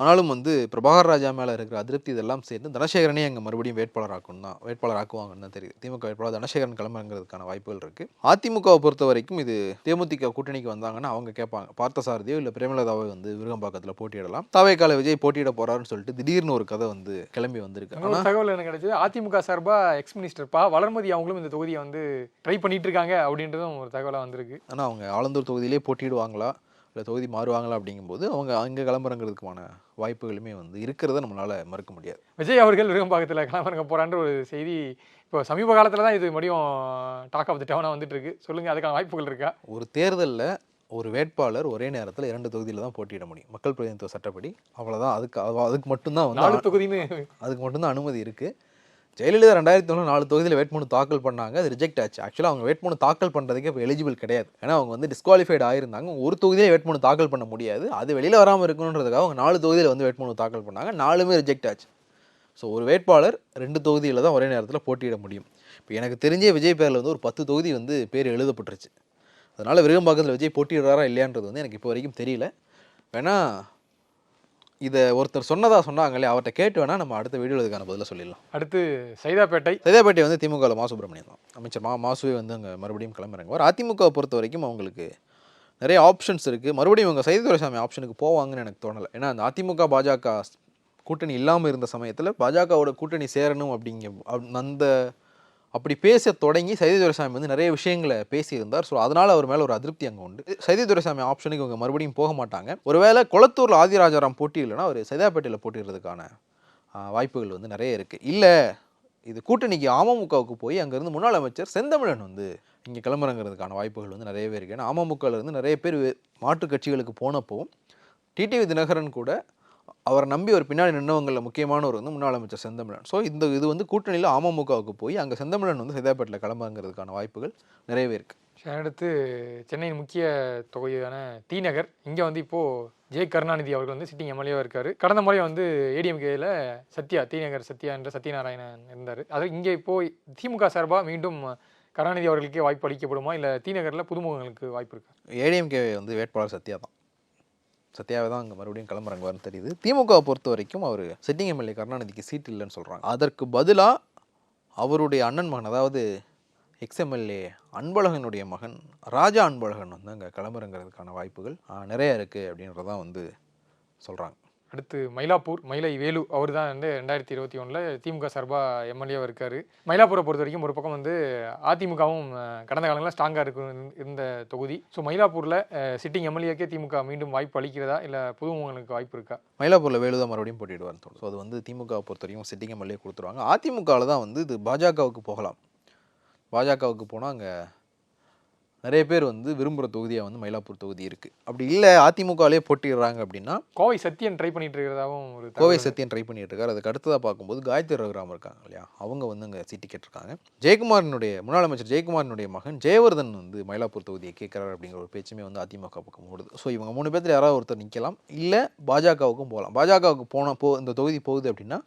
ஆனாலும் வந்து பிரபாகர் ராஜா மேலே இருக்கிற அதிருப்தி இதெல்லாம் சேர்ந்து தனசேகரனே அங்கே மறுபடியும் வேட்பாளர் ஆக்கணும் தான் வேட்பாளர் ஆக்குவாங்கன்னு தான் தெரியுது. திமுக வேட்பாளர் தனசேகரன் கிளம்புறதுக்கான வாய்ப்புகள் இருக்குது அதிமுகவை பொறுத்த வரைக்கும் இது தேமுதிக கூட்டணிக்கு வந்தாங்கன்னா அவங்க கேட்பாங்க. பார்த்தசாரதியோ இல்லை பிரேமலதாவோ வந்து விருகம்பாக்கத்தில் போட்டியிடலாம். தாவேக்கால விஜய் போட்டியிட போகிறாருன்னு சொல்லிட்டு திடீர்னு ஒரு கதை வந்து கிளம்பி வந்து வந்திருக்கு. இன்னொரு ஆனா தகவல் எனக்கு கிடைச்சது அதிமுக சார்பா எக்ஸ் மினிஸ்டர் பா வளர்மதி அவங்களும் இந்த தொகுதியை வந்து ட்ரை பண்ணிட்டு இருக்காங்க அப்படின்றதும் ஒரு தகவலாக வந்திருக்கு. ஆனால் அவங்க ஆலந்தூர் தொகுதியிலே போட்டியிடுவாங்களா? இல்லை தொகுதி மாறுவாங்களா அப்படிங்கும்போது அவங்க அங்கே கிளம்புறங்கிறதுக்கான வாய்ப்புகளுமே வந்து இருக்கிறத நம்மளால மறுக்க முடியாது. விஜய் அவர்கள் விருகம்பாக்கத்தில் கிளம்புறங்க போறான்ற ஒரு செய்தி இப்போ சமீப காலத்தில் தான் இது மறுபடியும் டாக் ஆஃப் தி டவுனாக வந்துட்டு இருக்கு. சொல்லுங்க அதுக்கான வாய்ப்புகள் இருக்கா? ஒரு தேர்தலில் ஒரு வேட்பாளர் ஒரே நேரத்தில் இரண்டு தொகுதியில் தான் போட்டியிட முடியும். மக்கள் பிரதிநிதித்துவ சட்டப்படி. அவ்வளோதான் அதுக்கு அது- அதுக்கு மட்டும்தான் வந்து நாலு தொகுதின்னு அதுக்கு மட்டும்தான் அனுமதி இருக்குது ஜெயலலிதா ரெண்டாயிரத்தி ஒன்று நாலு தொகுதியில் வேட்புமனு தாக்கல் பண்ணாங்க. அது ரிஜெக்ட் ஆச்சு. ஆக்சுவலாக அவங்க வேட்புமனு தாக்கல் பண்ணுறதுக்கு இப்போ எலிஜிபிள் கிடையாது. ஏன்னா அவங்க வந்து டிஸ்குவாலிஃபைட் ஆயிருந்தாங்க. ஒரு தொகுதியிலே வேட்புமனு தாக்கல் பண்ண முடியாது. அது வெளியில் வராமல் இருக்கணுன்றதுக்காக அவங்க நாலு தொகுதியில் வந்து வேட்புமனு தாக்கல் பண்ணாங்க. நாலுமே ரிஜெக்ட் ஆச்சு. ஸோ ஒரு வேட்பாளர் ரெண்டு தொகுதியில் தான் ஒரே நேரத்தில் போட்டியிட முடியும். இப்போ எனக்கு தெரிஞ்சே விஜய் பேரில் வந்து ஒரு பத்து தொகுதி வந்து பேர் எழுதப்பட்டுருச்சு. அதனால் விருகம்பாக்கத்தில் விஜய் போட்டியிடுறாரா இல்லையான்றது வந்து எனக்கு இப்போ வரைக்கும் தெரியல. வேணா இதை ஒருத்தர் சொன்னதா சொன்னாங்களே அவர்கிட்ட கேட்டு வேணா நம்ம அடுத்த வீடியோவில் இதுக்கான பதிலை சொல்லிடலாம். அடுத்து சைதாப்பேட்டை. சைதாப்பேட்டை வந்து திமுகவில் மா சுப்பிரமணியம் தான். அமைச்சர் மா மாசுவே வந்து அங்கே மறுபடியும் கிளம்புறாங்க. ஒரு அதிமுகவை பொறுத்த வரைக்கும் அவங்களுக்கு நிறைய ஆப்ஷன்ஸ் இருக்குது மறுபடியும் இவங்க சைதுரைசாமி ஆப்ஷனுக்கு போவாங்கன்னு எனக்கு தோணலை. ஏன்னா அந்த அதிமுக பாஜக கூட்டணி இல்லாமல் இருந்த சமயத்தில் பாஜகவோட கூட்டணி சேரணும் அப்படிங்க அப்- அந்த அப்படி பேச தொடங்கி சைதி துரைசாமி வந்து நிறைய விஷயங்களை பேசியிருந்தார். ஸோ அதனால் அவர் மேலே ஒரு அதிருப்தி அங்கே உண்டு. சைதி துரைசாமி ஆப்ஷனுக்கு இவங்க மறுபடியும் போக மாட்டாங்க. ஒருவேளை குளத்தூரில் ஆதிராஜாராம் போட்டி இல்லைன்னா அவர் சைதாப்பேட்டையில் போட்டிடுறதுக்கான வாய்ப்புகள் வந்து நிறைய இருக்குது இல்லை இது கூட்டணிக்கு அமமுகவுக்கு போய் அங்கேருந்து முன்னாள் அமைச்சர் செந்தமிழன் வந்து இங்கே கிளம்புறங்கிறதுக்கான வாய்ப்புகள் வந்து நிறையவே இருக்குது ஏன்னா அமமுகவிலேருந்து நிறைய பேர் மாற்றுக் கட்சிகளுக்கு போனப்போ டிடிவி தினகரன் கூட அவரை நம்பி ஒரு பின்னாடி நின்றவங்களில் முக்கியமானவர் வந்து முன்னாள் அமைச்சர் செந்தமிழன். ஸோ இந்த இது வந்து கூட்டணியில் அமமுகவுக்கு போய் அங்கே செந்தமிழன் வந்து சைதாப்பேட்டில் கிளம்புறதுக்கான வாய்ப்புகள் நிறையவே இருக்குது அடுத்து சென்னையின் முக்கிய தொகுதியான டி நகர். இங்கே வந்து இப்போது ஜெய கருணாநிதி அவர்கள் வந்து சிட்டிங் எம்எல்ஏவாக இருக்கார். கடந்த முறை வந்து ஏடிஎம்கேயில் சத்யா டி நகர் சத்யா என்ற சத்யநாராயணன் இருந்தார். அது இங்கே இப்போது திமுக சார்பாக மீண்டும் கருணாநிதி அவர்களுக்கே வாய்ப்பு அளிக்கப்படுமா? இல்லை டி நகரில் புதுமுகங்களுக்கு வாய்ப்பு இருக்கா? ஏடிஎம்கே வந்து வேட்பாளர் சத்யா தான். சத்யாவை தான் அங்கே மறுபடியும் கிளம்புறாங்கன்னு தெரியுது. திமுகவை பொறுத்த வரைக்கும் அவர் சிட்டிங் எம்எல்ஏ கருணாநிதிக்கு சீட் இல்லைன்னு சொல்கிறாங்க அதற்கு பதிலாக அவருடைய அண்ணன் மகன் அதாவது எக்ஸ்எம்எல்ஏ அன்பழகனுடைய மகன் ராஜா அன்பழகன் வந்து அங்கே கிளம்புறங்கிறதுக்கான வாய்ப்புகள் நிறைய இருக்குது அப்படின்றதான் வந்து சொல்கிறாங்க அடுத்து மயிலாப்பூர் மயிலை வேலு அவர் தான் வந்து ரெண்டாயிரத்தி இருபத்தி ஒன்றில் திமுக சார்பாக எம்எல்ஏவாக இருக்கார். மயிலாப்பூரை பொறுத்த வரைக்கும் ஒரு பக்கம் வந்து அதிமுகவும் கடந்த காலங்களில் ஸ்ட்ராங்காக இருக்கும் இருந்த தொகுதி. ஸோ மயிலாப்பூரில் சிட்டிங் எம்எல்ஏக்கே திமுக மீண்டும் வாய்ப்பு அளிக்கிறதா? இல்லை புதுமுகங்களுக்கு வாய்ப்பு இருக்கா? மயிலாப்பூரில் வேலு தான் மறுபடியும் போட்டிடுவார்னு தோணும் ஸோ அது வந்து திமுக பொறுத்த வரைக்கும் சிட்டிங் எம்எல்ஏ கொடுத்துருவாங்க. அதிமுகவில் தான் வந்து இது பாஜகவுக்கு போகலாம். பாஜகவுக்கு போனால் அங்கே நிறைய பேர் வந்து விரும்புகிற தொகுதியாக வந்து மயிலாப்பூர் தொகுதி இருக்குது அப்படி இல்லை அதிமுகவிலே போட்டிடுறாங்க அப்படின்னா கோவை சத்யன் ட்ரை பண்ணிட்டு இருக்கிறதாவும் ஒரு கோவை சத்தியன் ட்ரை பண்ணிட்டு இருக்காரு. அதுக்கு அடுத்ததாக பார்க்கும்போது காயத்ரி ரகுராம் இருக்காங்க இல்லையா? அவங்க வந்து அங்கே சீட்டு கேட்டிருக்காங்க. ஜெயக்குமாரினுடைய முன்னாள் அமைச்சர் ஜெயக்குமாரினுடைய மகன் ஜெயவர்தன் வந்து மயிலாப்பூர் தொகுதியை கேட்குறாரு அப்படிங்கிற ஒரு பேச்சுமே வந்து அதிமுக பக்கம் ஓடுது. ஸோ இவங்க மூணு பேர்த்துல யாராவது ஒருத்தர் நிற்கலாம் இல்லை பாஜகவுக்கும் போகலாம் பாஜகவுக்கு போன போ இந்த தொகுதி போகுது அப்படின்னா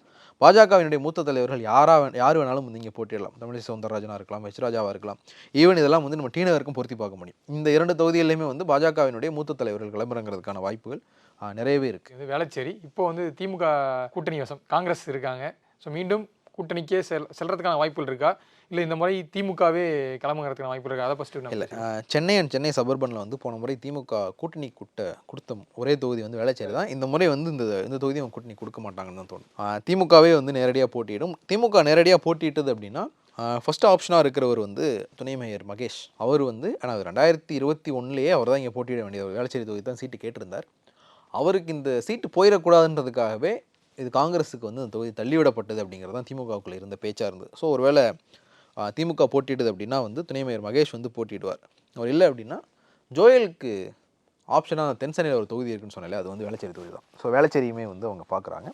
பாஜகவினுடைய மூத்த தலைவர்கள் யாராக யார் வேணாலும் வந்து இங்கே போட்டிடலாம் தமிழிசை சவுந்தரராஜனாக இருக்கலாம் எச் ராஜாவாக இருக்கலாம். ஈவன் இதெல்லாம் வந்து நம்ம டிநகருக்கும் பொருத்தி பார்க்க முடியும். இந்த இரண்டு தொகுதிகளிலுமே வந்து பாஜகவினுடைய மூத்த தலைவர்கள் கிளம்புறங்கிறதுக்கான வாய்ப்புகள் நிறையவே இருக்குது இது வேளச்சேரி. இப்போ வந்து திமுக கூட்டணி வசம் காங்கிரஸ் இருக்காங்க. ஸோ மீண்டும் கூட்டணிக்கே செல் செல்றதுக்கான வாய்ப்புகள் இருக்கா? இல்லை இந்த முறை திமுகவே கிளம்புங்கிறதுக்கான வாய்ப்பு இருக்கா. அதை ஃபஸ்ட்டு இல்லை சென்னை அண்ட் சென்னை சபர்பனில் வந்து போன முறை திமுக கூட்டணி கூட்ட கொடுத்த ஒரே தொகுதி வந்து வேளச்சேரி தான். இந்த முறை வந்து இந்த இந்த தொகுதி அவங்க கூட்டணி கொடுக்க மாட்டாங்கன்னு தான் தோணும். திமுகவே வந்து நேரடியாக போட்டியிடும். திமுக நேரடியாக போட்டியிட்டது அப்படின்னா ஃபர்ஸ்ட் ஆப்ஷனாக இருக்கிறவர் வந்து துணை மேயர் மகேஷ். அவர் வந்து ஆனால் ரெண்டாயிரத்தி இருபத்தி ஒன்றுலேயே அவர் தான் இங்கே போட்டியிட வேண்டிய வேளச்சேரி தொகுதி தான் சீட்டு கேட்டிருந்தார். அவருக்கு இந்த சீட்டு போயிடக்கூடாதுன்றதுக்காகவே இது காங்கிரஸுக்கு வந்து இந்த தொகுதி தள்ளிவிடப்பட்டது அப்படிங்கிறது தான் திமுகவுக்குள்ள இருந்த பேச்சாக இருந்தது. ஸோ ஒருவேளை திமுக போட்டிடுது அப்படின்னா வந்து துணை மேயர் மகேஷ் வந்து போட்டிடுவார் அவர் இல்லை அப்படின்னா ஜோயலுக்கு ஆப்ஷனாக தென்சென்னையில் ஒரு தொகுதி இருக்குன்னு சொன்னாலே அது வந்து வேளச்சேரி தொகுதி தான். ஸோ வேளச்சேரியுமே வந்து அவங்க பார்க்குறாங்க.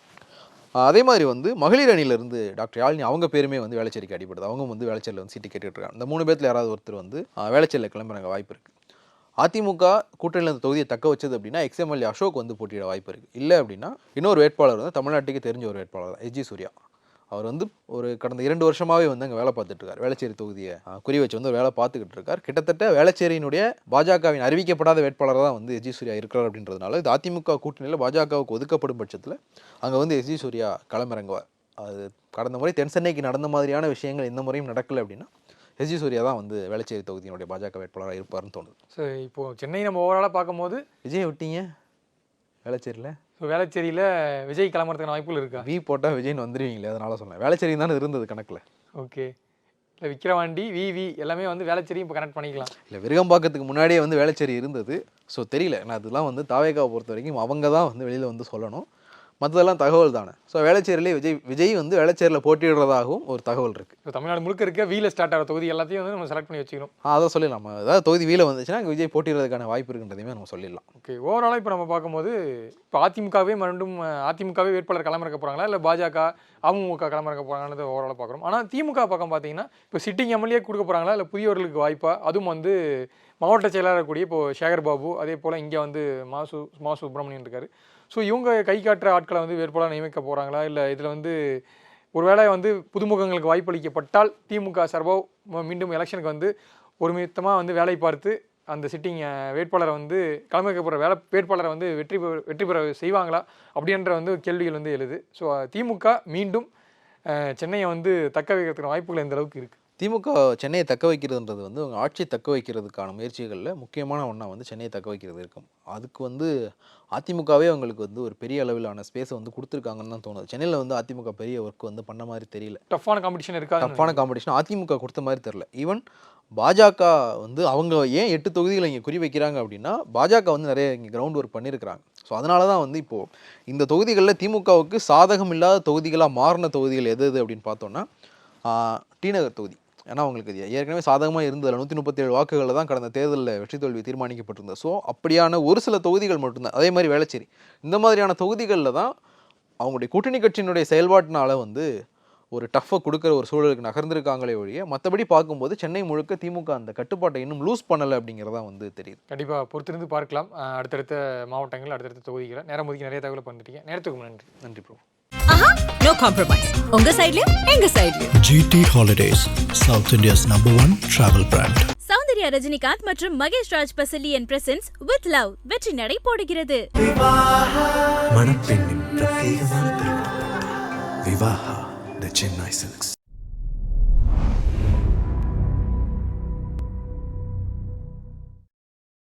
அதே மாதிரி வந்து மகளிர் அணியிலிருந்து டாக்டர் யாழினி அவங்க பேருமே வந்து வேளச்சேரிக்கு அடிபடுது. அவங்க வந்து வேளச்சேரியில் வந்து சீட்டு கேட்டுக்கிட்டு இருக்காங்க இந்த மூணு பேர்த்தில் யாராவது ஒருத்தர் வந்து ஆ, வேளச்சேரியில் கிளம்புறாங்க வாய்ப்பு இருக்குது அதிமுக கூட்டணியில் அந்த தொகுதியை தக்க வச்சது அப்படின்னா எக்ஸ்எம்எல்ஏ அசோக் வந்து போட்டியிட வாய்ப்பு இருக்குது இல்லை அப்படின்னா இன்னொரு வேட்பாளர் வந்து தமிழ்நாட்டுக்கு தெரிஞ்ச ஒரு வேட்பாளர் தான் எஸ்ஜி சூர்யா. அவர் வந்து ஒரு கடந்த இரண்டு வருஷமாவே வந்து அங்கே வேலை பார்த்துட்டு இருக்கார் வேளச்சேரி தொகுதியை குறி வச்சு வந்து வேலை பார்த்துக்கிட்டு இருக்கார் கிட்டத்தட்ட வேளச்சேரியினுடைய பாஜகவின் அறிவிக்கப்படாத வேட்பாளராக தான் வந்து எஸ்ஜி சூர்யா இருக்கிறார் அப்படின்றதுனால இது அதிமுக கூட்டணியில் பாஜகவுக்கு ஒதுக்கப்படும் பட்சத்தில் அங்கே வந்து எஸ்ஜி சூர்யா களமிறங்குவார். அது கடந்த முறை தென் சென்னைக்கு நடந்த மாதிரியான விஷயங்கள் இந்த முறையும் நடக்கலை அப்படின்னா எஸ்ஜி சூர்யா தான் வந்து வேளச்சேரி தொகுதியினுடைய பாஜக வேட்பாளராக இருப்பார்னு தோணுது. ஸோ இப்போது சென்னை நம்ம ஓவராலாக பார்க்கும்போது விஜய் விட்டீங்க வேளச்சேரியில்? ஸோ வேளச்சேரியில் விஜய் கிளம்புறதுக்கான வாய்ப்புகள் இருக்கா? வி போட்டால் விஜய்னு வந்துடுவீங்களே அதனால சொன்னேன். வேளச்சேரி தானே இருந்தது கணக்கில். ஓகே. இல்லை விக்கிரவாண்டி விவி எல்லாமே வந்து வேளச்சேரியும் இப்போ கனெக்ட் பண்ணிக்கலாம். இல்லை விருகம்பாக்கத்துக்கு முன்னாடியே வந்து வேளச்சேரி இருந்தது. ஸோ தெரியல. நான் அதெல்லாம் வந்து தாவேகாவை பொறுத்த வரைக்கும் அவங்க தான் வந்து வெளியில் வந்து சொல்லணும். மற்றதெல்லாம் தகவல் தானே ஸோ வேளச்சேரியிலே விஜய் விஜய் வந்து வேளச்சேரியில் போட்டியிடுறதாகவும் ஒரு தகவல் இருக்குது இப்போ தமிழ்நாடு முழுக்க இருக்க வீல ஸ்டார்ட் ஆகிற தொகுதி எல்லாத்தையும் வந்து நம்ம செலக்ட் பண்ணி வச்சுக்கணும். அதை சொல்லிடலாம். ஏதாவது தொகுதி வீல வந்துச்சுன்னா அங்கே விஜய் போட்டியிடுறதுக்கான வாய்ப்பு இருக்குன்றதையுமே நம்ம சொல்லிடலாம். ஓகே ஓவராலாக இப்போ நம்ம பார்க்கும்போது இப்போ அதிமுகவே அஹ், அதிமுகவே வேட்பாளர் களமிறக்க போகிறாங்களா இல்லை பாஜக அமமுக களமிறக்க போகிறாங்கன்னு ஓவராலாக பார்க்குறோம். ஆனால் திமுக பக்கம் பார்த்தீங்கன்னா இப்போ சிட்டிங் எம்எல்ஏ கொடுக்க போகிறாங்களா இல்லை புதியவர்களுக்கு வாய்ப்பா? அதுவும் வந்து மாவட்ட செயலாளர் கூடிய இப்போ சேகர் பாபு அதே போல் இங்கே வந்து மாசு மா சுப்பிரமணியன் இருக்காரு. ஸோ இவங்க கை காட்டுற ஆட்களை வந்து வேட்பாளர் நியமிக்க போகிறாங்களா இல்லை இதில் வந்து ஒருவேளை வந்து புதுமுகங்களுக்கு வாய்ப்பளிக்கப்பட்டால் திமுக சார்பாக ம- மீண்டும் எலெக்ஷனுக்கு வந்து ஒருமித்தமாக வந்து வேலை பார்த்து அந்த சிட்டிங் வேட்பாளரை வந்து களமிறக்கப்படுற வேலை வேட்பாளரை வந்து வெற்றி பெற வெற்றி பெற செய்வாங்களா? அப்படின்ற வந்து கேள்விகள் வந்து எழுது. ஸோ திமுக மீண்டும் சென்னையை வந்து தக்க வைக்கிறதுக்கு வாய்ப்புகள் எந்த அளவுக்கு இருக்குது திமுக சென்னையை தக்க வைக்கிறதுன்றது வந்து அவங்க ஆட்சி தக்க வைக்கிறதுக்கான முயற்சிகளில் முக்கியமான ஒன்றா வந்து சென்னையை தக்க வைக்கிறது இருக்கும். அதுக்கு வந்து அதிமுகவே அவங்களுக்கு வந்து ஒரு பெரிய அளவிலான ஸ்பேஸை வந்து கொடுத்துருக்காங்கன்னு தான் தோணுது. சென்னையில் வந்து அதிமுக பெரிய ஒர்க் வந்து பண்ண மாதிரி தெரியல. டஃப்பான காம்படிஷன் இருக்காது டஃப்பான காம்படிஷன் அதிமுக கொடுத்த மாதிரி தெரில ஈவன் பாஜக வந்து அவங்க ஏன் எட்டு தொகுதிகளை இங்கே குறி வைக்கிறாங்க அப்படின்னா பாஜக வந்து நிறைய இங்கே கிரவுண்ட் ஒர்க் பண்ணியிருக்கிறாங்க ஸோ அதனால தான் வந்து இப்போது இந்த தொகுதிகளில் திமுகவுக்கு சாதகம் இல்லாத தொகுதிகளாக மாறின தொகுதிகள் எது எது அப்படின்னு பார்த்தோன்னா ஆஹ், டி நகர் தொகுதி. ஏன்னா அவங்களுக்கு இது ஏற்கனவே சாதகமாக இருந்ததில்ல நூற்றி முப்பத்தேழு வாக்குகளில் தான் கடந்த தேர்தலில் வெற்றி தோல்வி தீர்மானிக்கப்பட்டிருந்தது. ஸோ அப்படியான ஒரு சில தொகுதிகள் மட்டும்தான். அதே மாதிரி வேளச்சேரி. இந்த மாதிரியான தொகுதிகளில் தான் அவங்களுடைய கூட்டணி கட்சியினுடைய செயல்பாட்டினால வந்து ஒரு டஃப்பை கொடுக்குற ஒரு சூழலுக்கு நகர்ந்திருக்காங்களே ஒழிய மற்றபடி பார்க்கும்போது சென்னை முழுக்க திமுக அந்த கட்டுப்பாட்டை இன்னும் லூஸ் பண்ணலை அப்படிங்கிறதா வந்து தெரியுது. கண்டிப்பாக பொறுத்திருந்து பார்க்கலாம். அடுத்தடுத்த மாவட்டங்கள் அடுத்தடுத்த தொகுதிகளை. நேரம் ஒதுக்கி நிறைய தகவலை பண்ணிட்டீங்க நேரத்துக்கு நன்றி. நன்றி ப்ரோ. நோ காம்ப்ரமைஸ் உங்க சைட்லயும் எங்க சைட்லயும் GT Holidays, South India's number one travel brand. Soundarya Rajinikanth மற்றும் Mahesh Raj Pasaliyan presents with love வெற்றி நடை போடுகிறது. மணப்பெண்ணின் பிரத்யேகமான திருமணம் விவாஹா த சென்னை சில்க்ஸ்